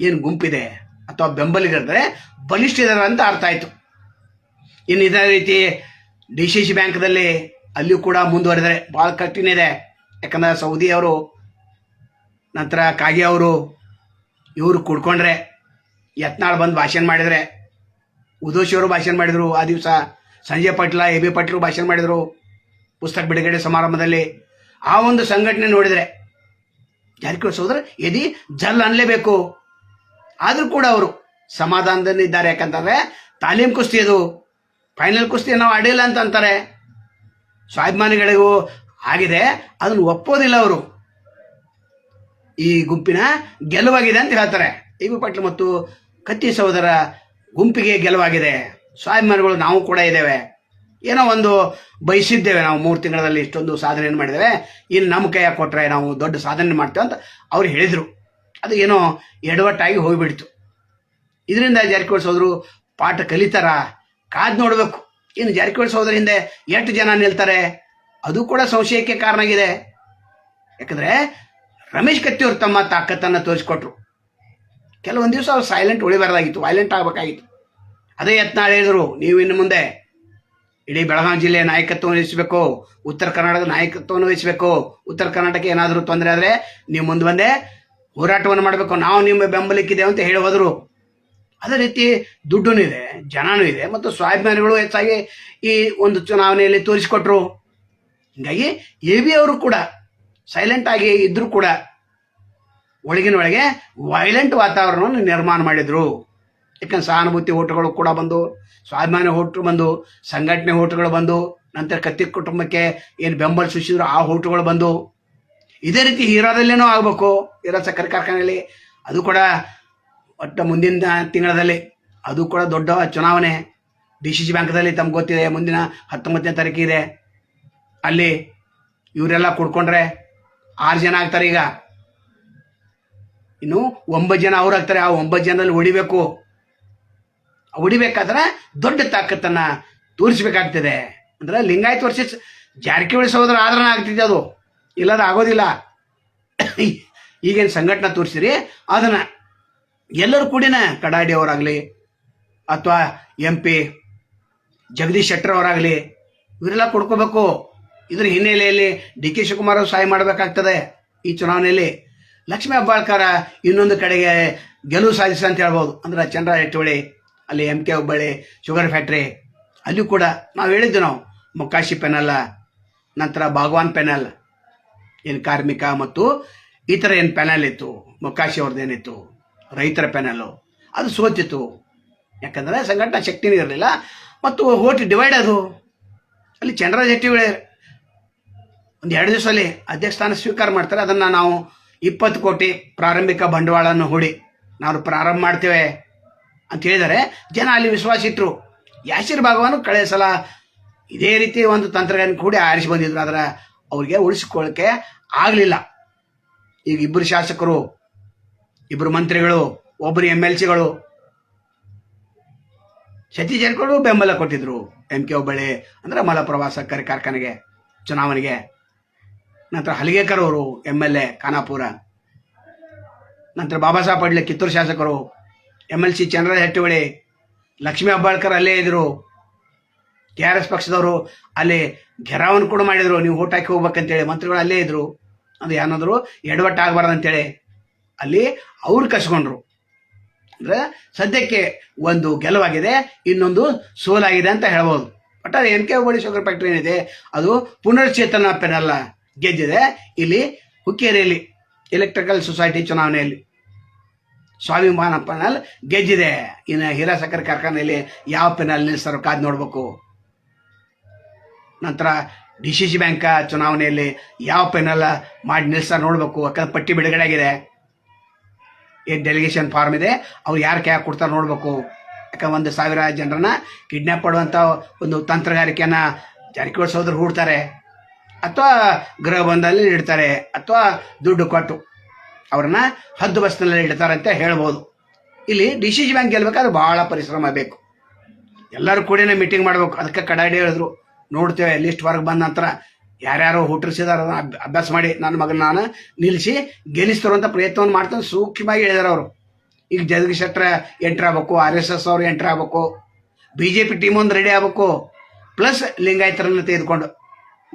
ಏನು ಗುಂಪಿದೆ ಅಥವಾ ಬೆಂಬಲಿಗರಿದ್ರೆ ಬಲಿಷ್ಠ ಇದಾರೆ ಅಂತ ಅರ್ಥ ಆಯಿತು. ಇನ್ನು ಇದೇ ರೀತಿ ಡಿ ಸಿ ಸಿ ಬ್ಯಾಂಕ್ದಲ್ಲಿ ಅಲ್ಲಿಯೂ ಕೂಡ ಮುಂದುವರೆದರೆ ಭಾಳ ಕಠಿಣ ಇದೆ. ಯಾಕಂದರೆ ಸೌದಿ ಅವರು, ನಂತರ ಕಾಗೆ ಅವರು, ಇವರು ಕುಡ್ಕೊಂಡ್ರೆ ಯತ್ನಾಳ್ ಬಂದು ಭಾಷಣ ಮಾಡಿದರೆ ಉದೋಶಿ ಅವರು ಭಾಷಣ ಮಾಡಿದರು, ಆ ದಿವಸ ಸಂಜಯ್ ಪಾಟೀಲ, ಎ ಬಿ ಪಾಟೀಲ್ ಭಾಷಣ ಮಾಡಿದರು, ಪುಸ್ತಕ ಬಿಡುಗಡೆ ಸಮಾರಂಭದಲ್ಲಿ. ಆ ಒಂದು ಸಂಘಟನೆ ನೋಡಿದರೆ ಜಾರಕಿಹೊಳಿ ಸೋದರ, ಎದಿ ಜಲ್ ಅನ್ಲೇಬೇಕು. ಆದರೂ ಕೂಡ ಅವರು ಸಮಾಧಾನದಲ್ಲಿ ಇದ್ದಾರೆ. ಯಾಕಂತಂದ್ರೆ, ತಾಲೀಮ್ ಕುಸ್ತಿ ಅದು. ಫೈನಲ್ ಕುಸ್ತಿ ನಾವು ಆಡಿಲ್ಲ ಅಂತ ಅಂತಾರೆ. ಸ್ವಾಭಿಮಾನಿಗಳಿಗೂ ಆಗಿದೆ. ಅದನ್ನು ಒಪ್ಪೋದಿಲ್ಲ ಅವರು. ಈ ಗುಂಪಿನ ಗೆಲುವಾಗಿದೆ ಅಂತ ಹೇಳ್ತಾರೆ. ಎ ಬಿ ಪಾಟೀಲ್ ಮತ್ತು ಕತ್ತಿ ಸಹೋದರ ಗುಂಪಿಗೆ ಗೆಲುವಾಗಿದೆ. ಸ್ವಾಭಿಮಾನಿಗಳು ನಾವು ಕೂಡ ಇದ್ದೇವೆ. ಏನೋ ಒಂದು ಬಯಸಿದ್ದೇವೆ ನಾವು ಮೂರು ತಿಂಗಳಲ್ಲಿ ಇಷ್ಟೊಂದು ಸಾಧನೆಯನ್ನು ಮಾಡಿದ್ದೇವೆ. ಇನ್ನು ನಮ್ಮ ಕೈಯಾಗ ಕೊಟ್ಟರೆ ನಾವು ದೊಡ್ಡ ಸಾಧನೆ ಮಾಡ್ತೇವೆ ಅಂತ ಅವ್ರು ಹೇಳಿದರು. ಅದು ಏನೋ ಎಡವಟ್ಟಾಗಿ ಹೋಗಿಬಿಡ್ತು. ಇದರಿಂದ ಜಾರಕಿಹೊಳಿ ಸೋದರು ಪಾಠ ಕಲಿತಾರ? ಕಾದ್ ನೋಡಬೇಕು. ಇನ್ನು ಜಾರಕಿಹೊಳಿ ಸೋದರ ಹಿಂದೆ ಎಷ್ಟು ಜನ ನಿಲ್ತಾರೆ? ಅದು ಕೂಡ ಸಂಶಯಕ್ಕೆ ಕಾರಣ ಆಗಿದೆ. ಯಾಕಂದ್ರೆ ರಮೇಶ್ ಕತ್ತಿಯವರು ತಮ್ಮ ತಾಕತ್ತನ್ನು ತೋರಿಸ್ಕೊಟ್ರು. ಕೆಲವೊಂದು ದಿವಸ ಅವ್ರು ಸೈಲೆಂಟ್ ಉಳಿಬಾರ್ದಾಗಿತ್ತು ವೈಲೆಂಟ್ ಆಗಬೇಕಾಗಿತ್ತು. ಅದೇ ಯತ್ನ ಹೇಳಿದರು, ನೀವು ಇನ್ನು ಮುಂದೆ ಇಡೀ ಬೆಳಗಾವಿ ಜಿಲ್ಲೆಯ ನಾಯಕತ್ವವನ್ನು ವಹಿಸಬೇಕು, ಉತ್ತರ ಕರ್ನಾಟಕದ ನಾಯಕತ್ವವನ್ನು ವಹಿಸಬೇಕು, ಉತ್ತರ ಕರ್ನಾಟಕ ಏನಾದರೂ ತೊಂದರೆ ಆದರೆ ನೀವು ಮುಂದೆ ಬಂದೆ ಹೋರಾಟವನ್ನು ಮಾಡಬೇಕು, ನಾವು ನಿಮ್ಮ ಬೆಂಬಲಕ್ಕಿದ್ದೇವೆ ಅಂತ ಹೇಳಿ ಹೋದರು. ಅದೇ ರೀತಿ ದುಡ್ಡೂ ಇದೆ, ಜನನೂ ಇದೆ, ಮತ್ತು ಸ್ವಾಭಿಮಾನಿಗಳು ಹೆಚ್ಚಾಗಿ ಈ ಒಂದು ಚುನಾವಣೆಯಲ್ಲಿ ತೋರಿಸಿಕೊಟ್ರು. ಹೀಗಾಗಿ ಎ ಬಿ ಅವರು ಕೂಡ ಸೈಲೆಂಟ್ ಆಗಿ ಇದ್ರೂ ಕೂಡ ಒಳಗಿನ ಒಳಗೆ ವೈಲೆಂಟ್ ವಾತಾವರಣವನ್ನು ನಿರ್ಮಾಣ ಮಾಡಿದ್ರು. ಯಾಕಂದ್ರೆ ಸಹಾನುಭೂತಿ ಓಟುಗಳು ಕೂಡ ಬಂದು, ಸ್ವಾಭಿಮಾನಿ ಓಟು ಬಂದು, ಸಂಘಟನೆ ಓಟುಗಳು ಬಂದು, ನಂತರ ಕತ್ತಿ ಕುಟುಂಬಕ್ಕೆ ಏನು ಬೆಂಬಲ ಸೂಚಿಸಿದ್ರು ಆ ಓಟುಗಳು ಬಂದು. ಇದೇ ರೀತಿ ಹೀರಾದಲ್ಲೇನೋ ಆಗಬೇಕು. ಹೀರಾ ಸಕ್ಕರೆ ಕಾರ್ಖಾನೆಯಲ್ಲಿ ಅದು ಕೂಡ ಒಟ್ಟು ಮುಂದಿನ ತಿಂಗಳಲ್ಲಿ ಅದು ಕೂಡ ದೊಡ್ಡ ಚುನಾವಣೆ. ಡಿ ಸಿ ಸಿ ಬ್ಯಾಂಕ್ದಲ್ಲಿ ತಮ್ಗೆ ಗೊತ್ತಿದೆ, ಮುಂದಿನ ಹತ್ತೊಂಬತ್ತನೇ ತಾರೀಕಿದೆ ಅಲ್ಲಿ ಇವರೆಲ್ಲ ಕುಡ್ಕೊಂಡ್ರೆ ಆರು ಜನ ಆಗ್ತಾರೆ ಈಗ. ಇನ್ನು ಒಂಬತ್ತು ಜನ ಅವ್ರು ಆಗ್ತಾರೆ, ಆ ಒಂಬತ್ತು ಜನದಲ್ಲಿ ಹೊಡಿಬೇಕು. ಹೊಡಿಬೇಕಾದ್ರೆ ದೊಡ್ಡ ತಾಕತ್ತನ್ನ ತೋರಿಸ್ಬೇಕಾಗ್ತದೆ. ಅಂದ್ರೆ ಲಿಂಗಾಯತ್ ವರ್ಷ ಜಾರಕಿಹೊಳಿ ಸಹೋದರ ಆದ್ರನ ಆಗ್ತಿದೆ ಅದು. ಇಲ್ಲದ ಆಗೋದಿಲ್ಲ. ಈಗೇನು ಸಂಘಟನೆ ತೋರಿಸಿರಿ, ಅದನ್ನ ಎಲ್ಲರೂ ಕೂಡಿನ ಕಡಾಡಿ ಅವರಾಗಲಿ, ಅಥವಾ ಎಂ ಪಿ ಜಗದೀಶ್ ಶೆಟ್ಟರ್ ಅವರಾಗಲಿ, ಇವರೆಲ್ಲ ಕೊಡ್ಕೋಬೇಕು. ಇದ್ರ ಹಿನ್ನೆಲೆಯಲ್ಲಿ ಡಿ ಕೆ ಶಿವಕುಮಾರ್ ಅವರು ಸಹಾಯ ಮಾಡಬೇಕಾಗ್ತದೆ ಈ ಚುನಾವಣೆಯಲ್ಲಿ. ಲಕ್ಷ್ಮೀ ಹೆಬ್ಬಾಳ್ಕರ ಇನ್ನೊಂದು ಕಡೆಗೆ ಗೆಲುವು ಸಾಧಿಸ ಅಂತ ಹೇಳ್ಬೋದು. ಅಂದ್ರೆ ಚಂದ್ರ ಎಟ್ಟೋಳಿ ಅಲ್ಲಿ M K Hubballi, sugar factory ಅಲ್ಲಿಯೂ ಕೂಡ ನಾವು ಹೇಳಿದ್ದು ನಾವು, ಮೊಕ್ಕಾಶಿ ಪೆನಲ್, ನಂತರ ಭಗವಾನ್ ಪೆನಲ್, ಏನು ಕಾರ್ಮಿಕ ಮತ್ತು ಥರ ಏನು ಪೆನಲ್ ಇತ್ತು, ಮೊಕ್ಕಾಶಿ ಅವ್ರದ್ದು ಏನಿತ್ತು, ರೈತರ ಪೆನಲ್ಲು ಅದು ಸೋತಿತ್ತು. ಯಾಕಂದ್ರೆ ಸಂಘಟನಾ ಶಕ್ತಿನೂ ಇರಲಿಲ್ಲ, ಮತ್ತು ಓಟ್ ಡಿವೈಡ್ ಅದು ಅಲ್ಲಿ ಚಂದ್ರ ಹೆಟ್ಟಿಗಳು ಒಂದು ಎರಡು ದಿವಸದಲ್ಲಿ ಅಧ್ಯಕ್ಷ ಸ್ಥಾನ ಸ್ವೀಕಾರ ಮಾಡ್ತಾರೆ, ಅದನ್ನು ನಾವು ಇಪ್ಪತ್ತು ಕೋಟಿ ಪ್ರಾರಂಭಿಕ ಬಂಡವಾಳವನ್ನು ಹೂಡಿ ನಾವು ಪ್ರಾರಂಭ ಮಾಡ್ತೇವೆ ಅಂತ ಹೇಳಿದರೆ ಜನ ಅಲ್ಲಿ ವಿಶ್ವಾಸ ಇಟ್ಟರು ಯಾಸಿರ್ ಭಾಗವನ್ನು ಕಳೆದ ಸಲ ಇದೇ ರೀತಿ ಒಂದು ತಂತ್ರಜ್ಞಾನ ಕೂಡ ಆರಿಸಿ ಬಂದಿದ್ರು. ಆದರೆ ಅವ್ರಿಗೆ ಉಳಿಸ್ಕೊಳ್ಳೋಕ್ಕೆ ಆಗಲಿಲ್ಲ. ಈಗ ಇಬ್ಬರು ಶಾಸಕರು, ಇಬ್ಬರು ಮಂತ್ರಿಗಳು, ಒಬ್ಬರು ಎಂ ಎಲ್ ಸಿಗಳು ಸತೀಶ್ ಜಾರಕಿಹೊಳಿ ಬೆಂಬಲ ಕೊಟ್ಟಿದ್ರು. ಎಂ ಕೆ ಹುಬ್ಬಳ್ಳಿ ಅಂದ್ರೆ ಮಲಪ್ರಭಾ ಕರಿ ಕಾರ್ಖಾನೆಗೆ, ಚುನಾವಣೆಗೆ. ನಂತರ ಹಲಿಗೇಕರ್ ಅವರು ಎಂ ಎಲ್ ಎ, ಖಾನಾಪುರ. ನಂತರ ಬಾಬಾ ಸಾಹೇಬ್ ಪಡ್ಲೆ ಕಿತ್ತೂರು ಶಾಸಕರು, ಎಂ ಎಲ್ ಸಿ ಚಂದ್ರ ಹೆಟ್ಟುವಳಿ ಲಕ್ಷ್ಮೀ ಅಬ್ಬಾಳ್ಕರ್ ಅಲ್ಲೇ ಇದ್ದರು ಕೆ ಆರ್ ಎಸ್ ಪಕ್ಷದವರು ಅಲ್ಲಿ ಘೆರಾವನ್ನು ಕೂಡ ಮಾಡಿದ್ರು. ನೀವು ಓಟ್ ಹಾಕಿ ಹೋಗ್ಬೇಕಂತೇಳಿ ಮಂತ್ರಿಗಳು ಅಲ್ಲೇ ಇದ್ದರು ಅದು ಏನಾದ್ರು ಎಡವಟ್ಟು ಆಗಬಾರ್ದು ಅಂತೇಳಿ ಅಲ್ಲಿ ಅವ್ರು ಕಸ್ಕೊಂಡ್ರು. ಅಂದ್ರೆ ಸದ್ಯಕ್ಕೆ ಒಂದು ಗೆಲುವಾಗಿದೆ, ಇನ್ನೊಂದು ಸೋಲಾಗಿದೆ ಅಂತ ಹೇಳ್ಬೋದು. ಬಟ್ ಅದು ಎನ್ ಕೆ ಹೋಬಳಿ ಶುಗರ್ ಫ್ಯಾಕ್ಟ್ರಿ ಏನಿದೆ, ಅದು ಪುನರ್ಚೇತನ ಪೆನಲ್ಲ ಗೆದ್ದಿದೆ ಇಲ್ಲಿ ಹುಕ್ಕೇರಿಯಲ್ಲಿ ಎಲೆಕ್ಟ್ರಿಕಲ್ ಸೊಸೈಟಿ ಚುನಾವಣೆಯಲ್ಲಿ. ಸ್ವಾಭಿಮಾನ ಪೆನಲ್ ಗೆದ್ದಿದೆ. ಇನ್ನು ಹೀರಾ ಸಕ್ಕರೆ ಕಾರ್ಖಾನೆಯಲ್ಲಿ ಯಾವ ಪೆನಲ್ ನಿಲ್ಲಿಸ್ತಾರೋ ಕಾದ್ ನೋಡ್ಬೇಕು. ನಂತರ ಡಿ ಸಿ ಸಿ ಬ್ಯಾಂಕ್ ಚುನಾವಣೆಯಲ್ಲಿ ಯಾವ ಪೆನಲ್ ಮಾಡಿ ನಿಲ್ಲಿಸ್ತಾರೆ ನೋಡ್ಬೇಕು. ಯಾಕಂದ್ರೆ ಪಟ್ಟಿ ಬಿಡುಗಡೆ ಆಗಿದೆ ಏನು ಡೆಲಿಗೇಷನ್ ಫಾರ್ಮ್ ಇದೆ. ಅವ್ರು ಯಾರು ಕ್ಯಾ ಕೊಡ್ತಾರೆ ನೋಡ್ಬೇಕು. ಯಾಕಂದ್ರೆ ಒಂದು ಸಾವಿರ ಜನರನ್ನ ಕಿಡ್ನಾಪ್ ಮಾಡುವಂಥ ಒಂದು ತಂತ್ರಗಾರಿಕೆಯನ್ನ ಜಾರಕಿಹೊಳಿ ಹೂಡ್ತಾರೆ. ಅಥವಾ ಗೃಹ ಬಂದಲ್ಲಿ ಇಡ್ತಾರೆ ಅಥವಾ ದುಡ್ಡು ಕೊಟ್ಟು ಅವ್ರನ್ನ ಹದ್ದು ಬಸ್ನಲ್ಲಿ ಇಡ್ತಾರೆ ಅಂತ ಹೇಳ್ಬೋದು. ಇಲ್ಲಿ ಡಿ ಸಿ ಸಿ ಬ್ಯಾಂಕ್ ಗೆಲ್ಬೇಕಾದ್ರೆ ಭಾಳ ಪರಿಶ್ರಮ ಬೇಕು. ಎಲ್ಲರೂ ಕೂಡ ಮೀಟಿಂಗ್ ಮಾಡ್ಬೇಕು. ಅದಕ್ಕೆ ಕಡಾಡಿ ಹೇಳಿದ್ರು. ನೋಡ್ತೇವೆ ಲಿಸ್ಟ್ ಹೊರಗೆ ಬಂದ ನಂತರ ಯಾರ್ಯಾರು ಹುಟ್ಟಿಸಿದಾರ ಅಭ್ಯಾಸ ಮಾಡಿ ನನ್ನ ಮಗನ ನಾನು ನಿಲ್ಲಿಸಿ ಅಂತ ಪ್ರಯತ್ನವನ್ನು ಮಾಡ್ತಾನೆ. ಸೂಕ್ಷ್ಮವಾಗಿ ಹೇಳಿದಾರೆ ಅವರು. ಈಗ ಜಗದೀಶ್ ಶೆಟ್ಟರ್ ಎಂಟ್ರ್ ಆಗ್ಬೇಕು, ಆರ್ ಎಸ್ ಎಸ್ ಅವರು ಎಂಟ್ರ್ ಆಗ್ಬೇಕು ಬಿ ಜೆ ಪಿ ಟೀಮ್ ಒಂದು ರೆಡಿ ಆಗ್ಬೇಕು ಪ್ಲಸ್ ಲಿಂಗಾಯತರನ್ನು ತೆಗೆದುಕೊಂಡು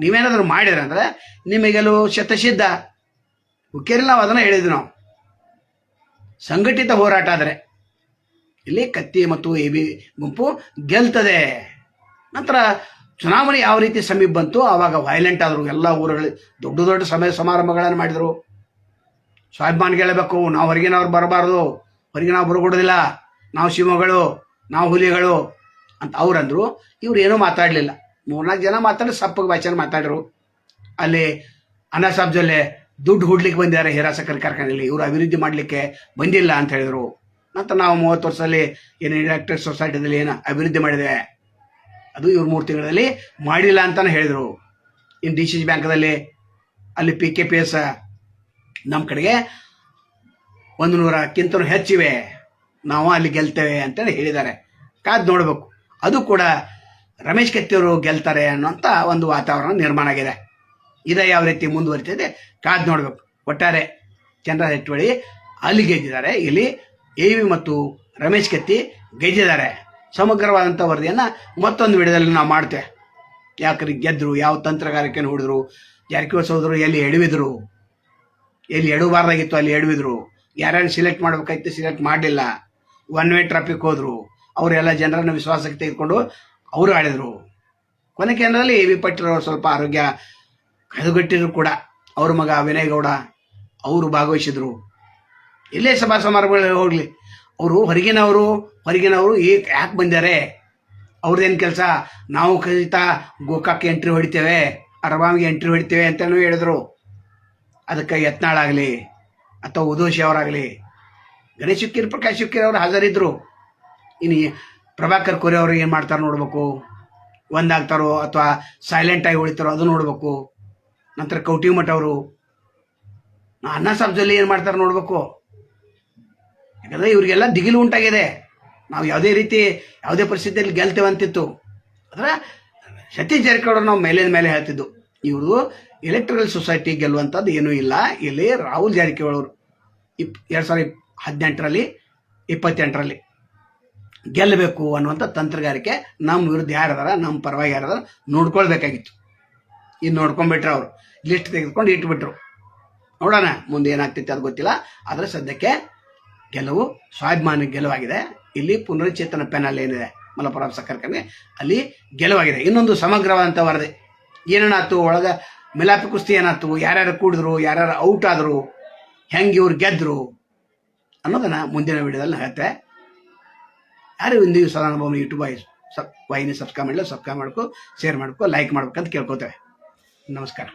ನೀವೇನಾದರೂ ಮಾಡಿದ್ರೆ ಅಂದ್ರೆ ನಿಮಗೆಲ್ಲೂ ಶತಸಿದ್ಧ. ಹುಕ್ಕೇರಿ ನಾವು ಅದನ್ನು ಹೇಳಿದ್ವಿ ನಾವು. ಸಂಘಟಿತ ಹೋರಾಟ ಆದರೆ ಇಲ್ಲಿ ಕತ್ತಿ ಮತ್ತು ಎ ಬಿ ಗುಂಪು ಗೆಲ್ತದೆ. ನಂತರ ಚುನಾವಣೆ ಯಾವ ರೀತಿ ಸಮೀಪ ಬಂತು, ಆವಾಗ ವೈಲೆಂಟ್ ಆದರು, ಎಲ್ಲ ಊರುಗಳು ದೊಡ್ಡ ದೊಡ್ಡ ಸಮಯ ಸಮಾರಂಭಗಳನ್ನು ಮಾಡಿದರು. ಸ್ವಾಭಿಮಾನ ಗೆಲ್ಲಬೇಕು ನಾವು ಹೊರಗಿನವ್ರು ಬರಬಾರ್ದು ಹೊರಗೆ ನಾವು ಬರಕೊಡೋದಿಲ್ಲ ನಾವು ಶಿವಗಳು ನಾವು ಹುಲಿಗಳು ಅಂತ ಅವ್ರಂದ್ರು ಇವ್ರು ಏನೂ ಮಾತಾಡಲಿಲ್ಲ. ಮೂರ್ನಾಲ್ಕು ಜನ ಮಾತಾಡಿ ಸಪ್ಪಗೆ ವಾಚನ ಮಾತಾಡ್ರು. ಅಲ್ಲಿ ಅನ್ನ ಸಾಬ್ಜಲ್ಲೇ ದುಡ್ಡು ಹುಡ್ಲಿಕ್ಕೆ ಬಂದಿದ್ದಾರೆ ಹೀರಾ ಸಕ್ಕರೆ ಕಾರ್ಖಾನೆಯಲ್ಲಿ. ಇವರು ಅಭಿವೃದ್ಧಿ ಮಾಡಲಿಕ್ಕೆ ಬಂದಿಲ್ಲ ಅಂತ ಹೇಳಿದರು. ನಂತರ ನಾವು ಮೂವತ್ತು ವರ್ಷದಲ್ಲಿ ಏನು ಎಲೆಕ್ಟ್ರಿಕ್ ಸೊಸೈಟಿದಲ್ಲಿ ಏನು ಅಭಿವೃದ್ಧಿ ಮಾಡಿದೆ. ಅದು ಇವ್ರು ಮೂರು ತಿಂಗಳಲ್ಲಿ ಮಾಡಿಲ್ಲ ಅಂತಾನೆ ಹೇಳಿದರು. ಇನ್ನು ಡಿ ಸಿ ಸಿ ಬ್ಯಾಂಕ್ದಲ್ಲಿ ಅಲ್ಲಿ ಪಿ ಕೆ ಪಿ ಎಸ್ ನಮ್ಮ ಕಡೆಗೆ ಒಂದು ನೂರಕ್ಕಿಂತ ಹೆಚ್ಚಿವೆ. ನಾವು ಅಲ್ಲಿ ಗೆಲ್ತೇವೆ ಅಂತೇಳಿ ಹೇಳಿದ್ದಾರೆ. ಕಾದು ನೋಡಬೇಕು. ಅದು ಕೂಡ ರಮೇಶ್ ಕತ್ತಿಯವರು ಗೆಲ್ತಾರೆ ಅನ್ನುವಂಥ ಒಂದು ವಾತಾವರಣ ನಿರ್ಮಾಣ ಆಗಿದೆ. ಇದೇ ಯಾವ ರೀತಿ ಮುಂದುವರಿತಿದೆ ಕಾದು ನೋಡಬೇಕು. ಒಟ್ಟಾರೆ ಚಂದ್ರ ಹೆಟ್ವಳಿ ಅಲ್ಲಿ ಗೆದ್ದಿದ್ದಾರೆ. ಇಲ್ಲಿ ಎ ವಿ ಮತ್ತು ರಮೇಶ್ ಕತ್ತಿ ಗೆದ್ದಿದ್ದಾರೆ. ಸಮಗ್ರವಾದಂಥ ವರದಿಯನ್ನು ಮತ್ತೊಂದು ವಿಡಿಯೋದಲ್ಲಿ ನಾವು ಮಾಡ್ತೇವೆ. ಯಾಕ್ರಿ ಗೆದ್ರು, ಯಾವ ತಂತ್ರಗಾರಿಕೆಯನ್ನು ಹುಡಿದ್ರು ಜಾರಕಿಹೊಳಿ ಸೋದರು, ಎಲ್ಲಿ ಎಡವಿದ್ರು, ಎಲ್ಲಿ ಎಡಬಾರ್ದಾಗಿತ್ತು ಅಲ್ಲಿ ಎಡವಿದ್ರು, ಯಾರ್ಯಾರು ಸಿಲೆಕ್ಟ್ ಮಾಡ್ಬೇಕಾಯ್ತು ಸಿಲೆಕ್ಟ್ ಮಾಡಲಿಲ್ಲ ಒನ್ ವೇ ಟ್ರಾಫಿಕ್ ಹೋದರು, ಅವರೆಲ್ಲ ಜನರನ್ನು ವಿಶ್ವಾಸಕ್ಕೆ ತೆಗೆದುಕೊಂಡು ಅವರು ಆಡಿದರು. ಕೊನೆ ಕೇಂದ್ರದಲ್ಲಿ ಎ ವಿ ಸ್ವಲ್ಪ ಆರೋಗ್ಯ ಕಳೆದುಗಟ್ಟಿದ್ರು ಕೂಡ. ಅವ್ರ ಮಗ ವಿನಯ್ ಗೌಡ ಅವರು ಭಾಗವಹಿಸಿದ್ರು. ಇಲ್ಲೇ ಸಭಾ ಸಮಾರಂಭಗಳು ಹೋಗಲಿ. ಅವರು ಹೊರಗಿನವರು ಹೊರಗಿನವರು ಈ ಯಾಕೆ ಬಂದಿದ್ದಾರೆ ಅವ್ರದ್ದೇನು ಕೆಲಸ? ನಾವು ಖಚಿತ ಗೋಕಾಕ್ ಎಂಟ್ರಿ ಹೊಡಿತೇವೆ ಅರಬಾಮಿಗೆ ಎಂಟ್ರಿ ಹೊಡಿತೇವೆ ಅಂತಲೂ ಹೇಳಿದ್ರು. ಅದಕ್ಕೆ ಯತ್ನಾಳಾಗಲಿ ಅಥವಾ ಉದೋಶಿ ಅವರಾಗಲಿ. ಗಣೇಶ್ ಶುಕ್ಕಿರ್ ಪ್ರಕಾಶ್ ಶುಕ್ಕಿರ್ ಅವರು ಹಾಜರಿದ್ರು. ಇನ್ನು ಪ್ರಭಾಕರ್ ಕೋರೆ ಅವರು ಏನು ಮಾಡ್ತಾರೆ ನೋಡ್ಬೇಕು. ಒಂದಾಗ್ತಾರೋ ಅಥವಾ ಸೈಲೆಂಟಾಗಿ ಉಳಿತಾರೋ ಅದು ನೋಡ್ಬೇಕು. ನಂತರ ಕೌಟಿಮಠ ಅವರು ಅನ್ನ ಸಾಬ್ಜಲ್ಲಿ ಏನು ಮಾಡ್ತಾರೆ ನೋಡ್ಬೇಕು. ಯಾಕಂದ್ರೆ ಇವರಿಗೆಲ್ಲ ದಿಗಿಲು ಉಂಟಾಗಿದೆ. ನಾವು ಯಾವುದೇ ರೀತಿ ಯಾವುದೇ ಪರಿಸ್ಥಿತಿಯಲ್ಲಿ ಗೆಲ್ತೇವೆ ಅಂತಿತ್ತು. ಅಂದ್ರೆ ಸತೀಶ್ ಜಾರಕಿಹೊಳಿ ನಾವು ಮೇಲಿನ ಮೇಲೆ ಹೇಳ್ತಿದ್ದು. ಇವರು ಎಲೆಕ್ಟ್ರಿಕಲ್ ಸೊಸೈಟಿ ಗೆಲ್ಲುವಂಥದ್ದು ಏನೂ ಇಲ್ಲ. ಇಲ್ಲಿ ರಾಹುಲ್ ಜಾರಕಿಹೊಳಿ ಅವರು ಇಪ್ ಎರಡು ಸಾವಿರದ ಹದಿನೆಂಟರಲ್ಲಿ, ಇಪ್ಪತ್ತೆಂಟರಲ್ಲಿ. ಗೆಲ್ಲಬೇಕು ಅನ್ನುವಂಥ ತಂತ್ರಗಾರಿಕೆ ನಮ್ಮ ವಿರುದ್ಧ ಯಾರದಾರ, ನಮ್ಮ ಪರವಾಗಿ ಯಾರದಾರ ನೋಡ್ಕೊಳ್ಬೇಕಾಗಿತ್ತು. ಇದು ನೋಡ್ಕೊಂಡ್ಬಿಟ್ರೆ ಅವರು. ಲಿಸ್ಟ್ ತೆಗೆದುಕೊಂಡು ಇಟ್ಬಿಟ್ರು. ನೋಡೋಣ ಮುಂದೆ ಏನಾಗ್ತೈತೆ ಅದು ಗೊತ್ತಿಲ್ಲ. ಆದರೆ ಸದ್ಯಕ್ಕೆ ಗೆಲುವು ಸ್ವಾಭಿಮಾನ ಗೆಲುವಾಗಿದೆ. ಇಲ್ಲಿ ಪುನರುಚ್ಚೇತನ ಪೆನಲ್ ಏನಿದೆ ಮಲಪುರ ಸಕ್ಕರೆ ಅಲ್ಲಿ ಗೆಲುವಾಗಿದೆ. ಇನ್ನೊಂದು ಸಮಗ್ರವಾದಂಥ ವರದಿ. ಏನೇನಾಯ್ತು ಒಳಗೆ ಮಿಲಾಪಿ ಕುಸ್ತಿ ಏನಾಯ್ತು? ಯಾರ್ಯಾರು ಕೂಡಿದ್ರು? ಯಾರ್ಯಾರು ಔಟ್ ಆದರು? ಹೆಂಗೆ ಇವ್ರು ಗೆದ್ರು? ಅನ್ನೋದನ್ನ ಮುಂದಿನ ವಿಡಿಯೋದಲ್ಲಿ ಹೇಳ್ತೆ. ಯಾರು ಒಂದು ದಿವಸ ನಮ್ಮ ಯೂಟ್ಯೂಬ್ ಸಬ್ ವಾಹಿನಿ ಸಬ್ಸ್ಕ್ರೈಬ್ ಮಾಡಲಿ ಸಬ್ಸ್ಕ್ರೈಬ್ ಮಾಡ್ಕೊ ಶೇರ್ ಮಾಡ್ಕೊ ಲೈಕ್ ಮಾಡ್ಬೇಕಂತ ಕೇಳ್ಕೊತೇವೆ. ನಮಸ್ಕಾರ.